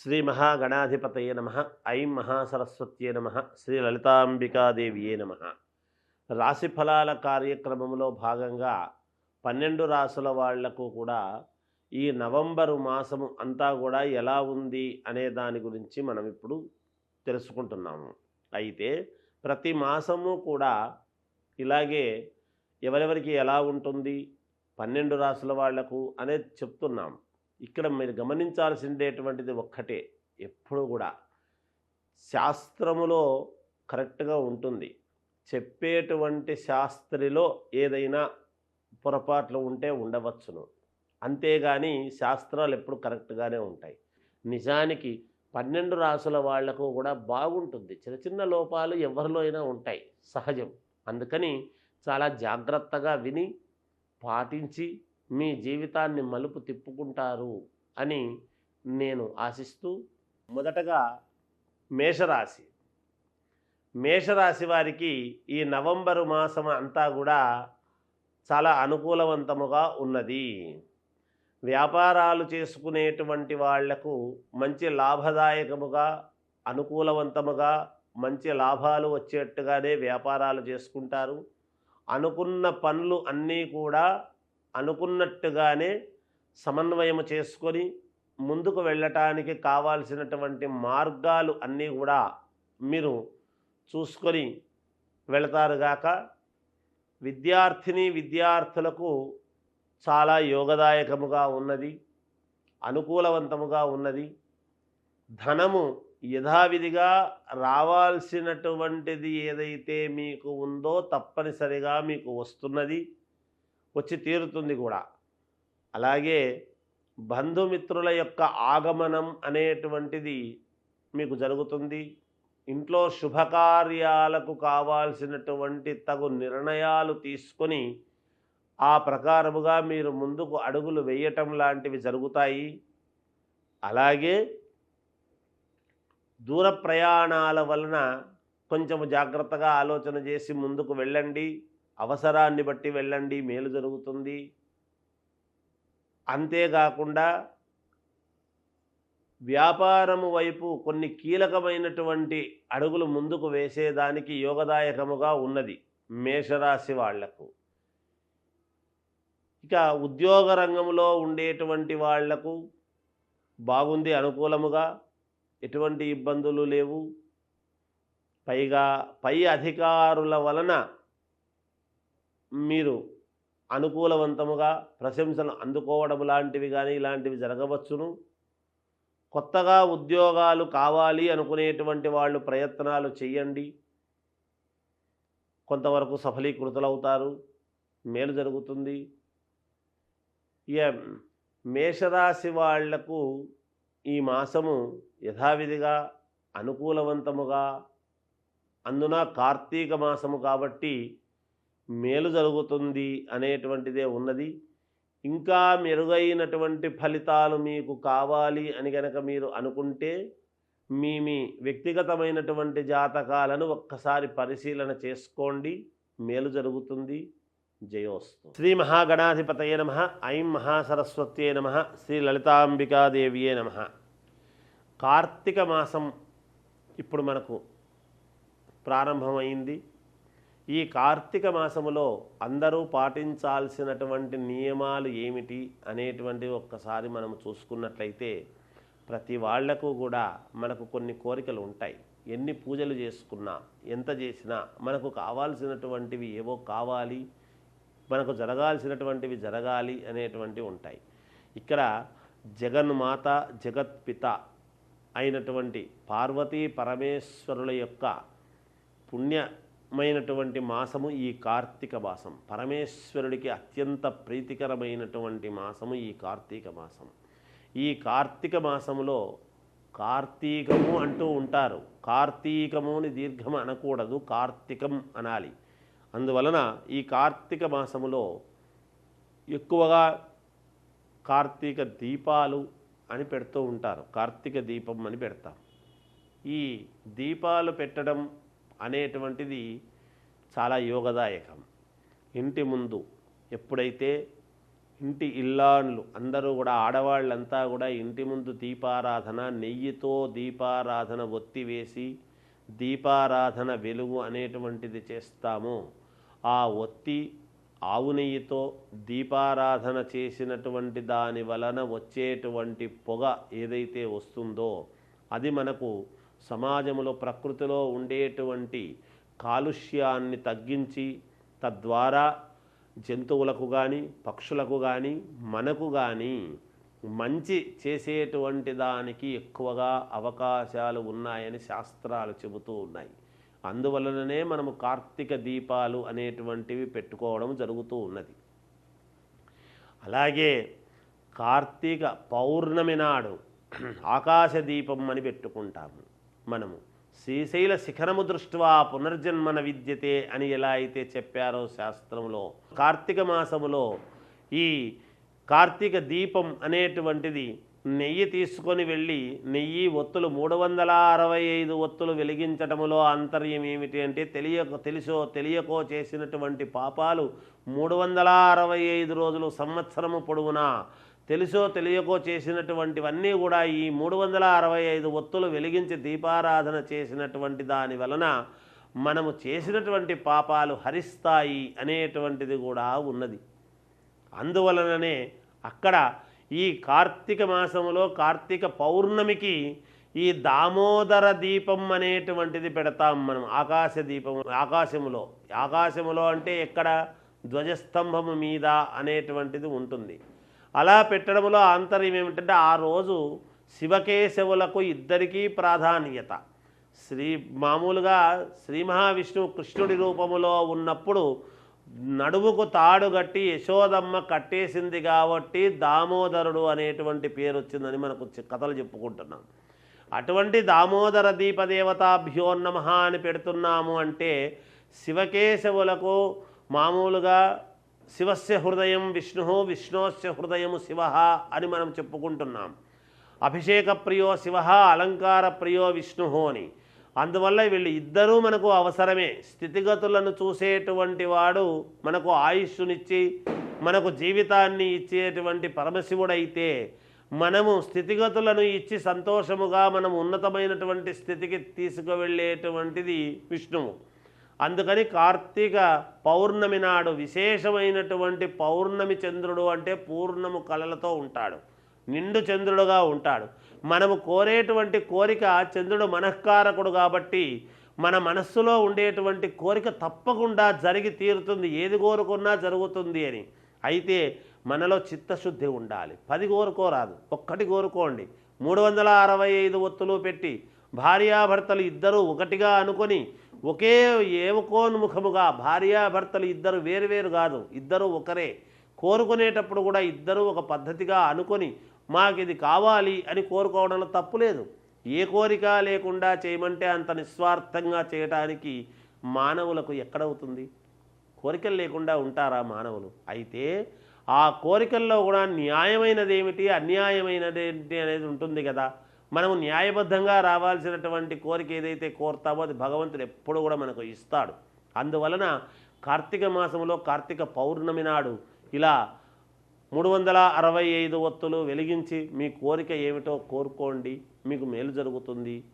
శ్రీ మహాగణాధిపతయే నమ ఐం మహాసరస్వత్యే నమ శ్రీ లలితాంబికాదేవియే నమ. రాశి ఫలాల కార్యక్రమంలో భాగంగా పన్నెండు రాసుల వాళ్ళకు కూడా ఈ నవంబరు మాసము అంతా కూడా ఎలా ఉంది అనే దాని గురించి మనం ఇప్పుడు తెలుసుకుంటున్నాము. అయితే ప్రతి మాసము కూడా ఇలాగే ఎవరెవరికి ఎలా ఉంటుంది పన్నెండు రాసుల వాళ్ళకు అనేది చెప్తున్నాం ఇక్కడ మీరు గమనించాల్సిందేటువంటిది ఒక్కటే ఎప్పుడు కూడా. శాస్త్రములో కరెక్ట్గా ఉంటుంది. చెప్పేటువంటి శాస్త్రిలో ఏదైనా పొరపాట్లు ఉంటే ఉండవచ్చును. అంతేగాని శాస్త్రాలు ఎప్పుడు కరెక్ట్గానే ఉంటాయి. నిజానికి పన్నెండు రాసుల వాళ్ళకు కూడా బాగుంటుంది. చిన్న చిన్న లోపాలు ఎవరిలో అయినా ఉంటాయి. సహజం. అందుకని చాలా జాగ్రత్తగా విని పాటించి మీ జీవితాన్ని మలుపు తిప్పుకుంటారు అని నేను ఆశిస్తూ మొదటగా మేషరాశి. మేషరాశి వారికి ఈ నవంబరు మాసం అంతా కూడా చాలా అనుకూలవంతముగా ఉన్నది. వ్యాపారాలు చేసుకునేటువంటి వాళ్ళకు మంచి లాభదాయకముగా అనుకూలవంతముగా మంచి లాభాలు వచ్చేట్టుగానే వ్యాపారాలు చేసుకుంటారు. అనుకున్న పనులు అన్నీ కూడా అనుకున్నట్టుగానే సమన్వయం చేసుకొని ముందుకు వెళ్ళటానికి కావాల్సినటువంటి మార్గాలు అన్నీ కూడా మీరు చూసుకొని వెళతారుగాక విద్యార్థిని విద్యార్థులకు చాలా యోగదాయకముగా ఉన్నది అనుకూలవంతముగా ఉన్నది. ధనము యథావిధిగా రావాల్సినటువంటిది ఏదైతే మీకు ఉందో తప్పనిసరిగా మీకు వస్తున్నది. వచ్చి తీరుతుంది కూడా. అలాగే బంధుమిత్రుల యొక్క ఆగమనం అనేటువంటిది మీకు జరుగుతుంది. ఇంట్లో శుభకార్యాలకు కావాల్సినటువంటి తగు నిర్ణయాలు తీసుకొని ఆ ప్రకారముగా మీరు ముందుకు అడుగులు వేయటం లాంటివి జరుగుతాయి. అలాగే దూర ప్రయాణాల వలన కొంచెం జాగ్రత్తగా ఆలోచన చేసి ముందుకు వెళ్ళండి. అవసరాన్ని బట్టి వెళ్ళండి మేలు జరుగుతుంది. అంతేకాకుండా వ్యాపారము వైపు కొన్ని కీలకమైనటువంటి అడుగులు ముందుకు వేసేదానికి యోగదాయకముగా ఉన్నది మేషరాశి వాళ్ళకు. ఇక ఉద్యోగ రంగంలో ఉండేటువంటి వాళ్ళకు బాగుంది అనుకూలముగా ఎటువంటి ఇబ్బందులు లేవు. పైగా పై అధికారుల వలన మీరు అనుకూలవంతముగా ప్రశంసలు అందుకోవడం లాంటివి కానీ ఇలాంటివి జరగవచ్చును. కొత్తగా ఉద్యోగాలు కావాలి అనుకునేటువంటి వాళ్ళు ప్రయత్నాలు చేయండి. కొంతవరకు సఫలీకృతులవుతారు. మేలు జరుగుతుంది. ఇక మేషరాశి వాళ్ళకు ఈ మాసము యథావిధిగా అనుకూలవంతముగా అందున కార్తీక మాసము కాబట్టి మేలు జరుగుతుంది అనేటువంటిదే ఉన్నది. ఇంకా మెరుగైనటువంటి ఫలితాలు మీకు కావాలి అని కనుక మీరు అనుకుంటే మీ మీ వ్యక్తిగతమైనటువంటి జాతకాలను ఒక్కసారి పరిశీలన చేసుకోండి. మేలు జరుగుతుంది. జయోస్తు. శ్రీ మహాగణాధిపతయ నమ. ఐం మహాసరస్వత్యే నమ. శ్రీ లలితాంబికాదేవియే నమ. కార్తీక మాసం ఇప్పుడు మనకు ప్రారంభమైంది. ఈ కార్తీక మాసములో అందరూ పాటించాల్సినటువంటి నియమాలు ఏమిటి అనేటువంటివి ఒక్కసారి మనం చూసుకున్నట్లయితే ప్రతి వాళ్ళకు కూడా మనకు కొన్ని కోరికలు ఉంటాయి. ఎన్ని పూజలు చేసుకున్నా ఎంత చేసినా మనకు కావాల్సినటువంటివి ఏవో కావాలి మనకు జరగాల్సినటువంటివి జరగాలి అనేటువంటివి ఉంటాయి. ఇక్కడ జగన్మాత జగత్పిత అయినటువంటి పార్వతీ పరమేశ్వరుల యొక్క పుణ్య మైనటువంటి మాసము ఈ కార్తీక మాసం. పరమేశ్వరుడికి అత్యంత ప్రీతికరమైనటువంటి మాసము ఈ కార్తీక మాసం. ఈ కార్తీక మాసములో కార్తీకము అంటూ ఉంటారు. కార్తీకముని దీర్ఘం అనకూడదు కార్తీకం అనాలి. అందువలన ఈ కార్తీక మాసములో ఎక్కువగా కార్తీక దీపాలు అని పెడుతూ ఉంటారు. కార్తీక దీపం అని పెడతారు ఈ దీపాలు పెట్టడం అనేటువంటిది చాలా యోగదాయకం. ఇంటి ముందు ఎప్పుడైతే ఇంటి ఇల్లాన్లు అందరూ కూడా ఆడవాళ్ళంతా కూడా ఇంటి ముందు దీపారాధన నెయ్యితో దీపారాధన ఒత్తి వేసి దీపారాధన వెలుగు అనేటువంటిది చేస్తాము. ఆ ఒత్తి ఆవు నెయ్యితో దీపారాధన చేసినటువంటి దాని వలన వచ్చేటువంటి పొగ ఏదైతే వస్తుందో అది మనకు సమాజంలో ప్రకృతిలో ఉండేటువంటి కాలుష్యాన్ని తగ్గించి తద్వారా జంతువులకు కానీ పక్షులకు కానీ మనకు కానీ మంచి చేసేటువంటి దానికి ఎక్కువగా అవకాశాలు ఉన్నాయని శాస్త్రాలు చెబుతూ ఉన్నాయి. అందువలననే మనము కార్తీక దీపాలు అనేటువంటివి పెట్టుకోవడం జరుగుతూ ఉన్నది. అలాగే కార్తీక పౌర్ణమి నాడు ఆకాశ దీపం అని పెట్టుకుంటాము. మనము. శ్రీశైల శిఖరము దృష్టివా పునర్జన్మన విద్యతే అని ఎలా అయితే చెప్పారో శాస్త్రంలో కార్తీక మాసములో ఈ కార్తీక దీపం అనేటువంటిది నెయ్యి తీసుకొని వెళ్ళి నెయ్యి ఒత్తులు మూడు వందల అరవై ఐదు ఒత్తులు వెలిగించటములో అంతర్యం ఏమిటి అంటే తెలియక తెలుసో తెలియకో చేసినటువంటి పాపాలు మూడు వందల అరవై ఐదు రోజులు సంవత్సరము పొడవునా తెలుసో తెలియకో చేసినటువంటివన్నీ కూడా ఈ మూడు వందల అరవై ఐదు ఒత్తులు వెలిగించి దీపారాధన చేసినటువంటి దాని వలన మనము చేసినటువంటి పాపాలు హరిస్తాయి అనేటువంటిది కూడా ఉన్నది. అందువలననే అక్కడ ఈ కార్తీక మాసములో కార్తీక పౌర్ణమికి ఈ దామోదర దీపం అనేటువంటిది పెడతాం మనం ఆకాశ దీపం ఆకాశములో. ఆకాశములో అంటే ఎక్కడ ధ్వజస్తంభము మీద అనేటువంటిది ఉంటుంది. అలా పెట్టడంలో ఆంతర్యం ఏమిటంటే ఆ రోజు శివకేశవులకు ఇద్దరికీ ప్రాధాన్యత. శ్రీ మామూలుగా శ్రీ మహావిష్ణువు కృష్ణుడి రూపములో ఉన్నప్పుడు నడుముకు తాడు కట్టి యశోదమ్మ కట్టేసింది కాబట్టి దామోదరుడు అనేటువంటి పేరు వచ్చిందని మనకు కథలు చెప్పుకుంటున్నాం. అటువంటి దామోదర దీపదేవతాభ్యో నమ అని పెడుతున్నాము అంటే శివకేశవులకు మామూలుగా శివస్య హృదయం విష్ణు విష్ణోస్య హృదయము శివ అని మనం చెప్పుకుంటున్నాం. అభిషేక ప్రియో శివ అలంకార ప్రియో విష్ణు అని. అందువల్ల వీళ్ళు ఇద్దరూ మనకు అవసరమే. స్థితిగతులను చూసేటువంటి వాడు మనకు ఆయుష్నిచ్చి మనకు జీవితాన్ని ఇచ్చేటువంటి పరమశివుడైతే మనము స్థితిగతులను ఇచ్చి సంతోషముగా మనం ఉన్నతమైనటువంటి స్థితికి తీసుకువెళ్ళేటువంటిది విష్ణువు. అందుకని కార్తీక పౌర్ణమి నాడు విశేషమైనటువంటి పౌర్ణమి చంద్రుడు అంటే పూర్ణము కళలతో ఉంటాడు. నిండు చంద్రుడుగా ఉంటాడు. మనము కోరేటువంటి కోరిక చంద్రుడు మనఃకారకుడు కాబట్టి మన మనస్సులో ఉండేటువంటి కోరిక తప్పకుండా జరిగి తీరుతుంది. ఏది కోరుకున్నా జరుగుతుంది అని. అయితే మనలో చిత్తశుద్ధి ఉండాలి. పది కోరుకోరాదు. ఒక్కటి కోరుకోండి. మూడు వందల అరవై ఐదు ఒత్తులు పెట్టి భార్యాభర్తలు ఇద్దరూ ఒకటిగా అనుకొని ఒకే ఏవకోన్ముఖముగా భార్యాభర్తలు ఇద్దరు వేరువేరు కాదు ఇద్దరు ఒకరే. కోరుకునేటప్పుడు కూడా ఇద్దరూ ఒక పద్ధతిగా అనుకొని మాకు ఇది కావాలి అని కోరుకోవడంలో తప్పు లేదు. ఏ కోరిక లేకుండా చేయమంటే అంత నిస్వార్థంగా చేయటానికి మానవులకు ఎక్కడవుతుంది? కోరికలు లేకుండా ఉంటారా మానవులు? అయితే ఆ కోరికల్లో కూడా న్యాయమైనది ఏమిటి అన్యాయమైనది ఏంటి అనేది ఉంటుంది కదా. మనము న్యాయబద్ధంగా రావాల్సినటువంటి కోరిక ఏదైతే కోరుతామో అది భగవంతుడు ఎప్పుడు కూడా మనకు ఇస్తాడు. అందువలన కార్తీక మాసంలో కార్తీక పౌర్ణమి నాడు ఇలా మూడు వందల అరవై ఐదు ఒత్తులు వెలిగించి మీ కోరిక ఏమిటో కోరుకోండి. మీకు మేలు జరుగుతుంది.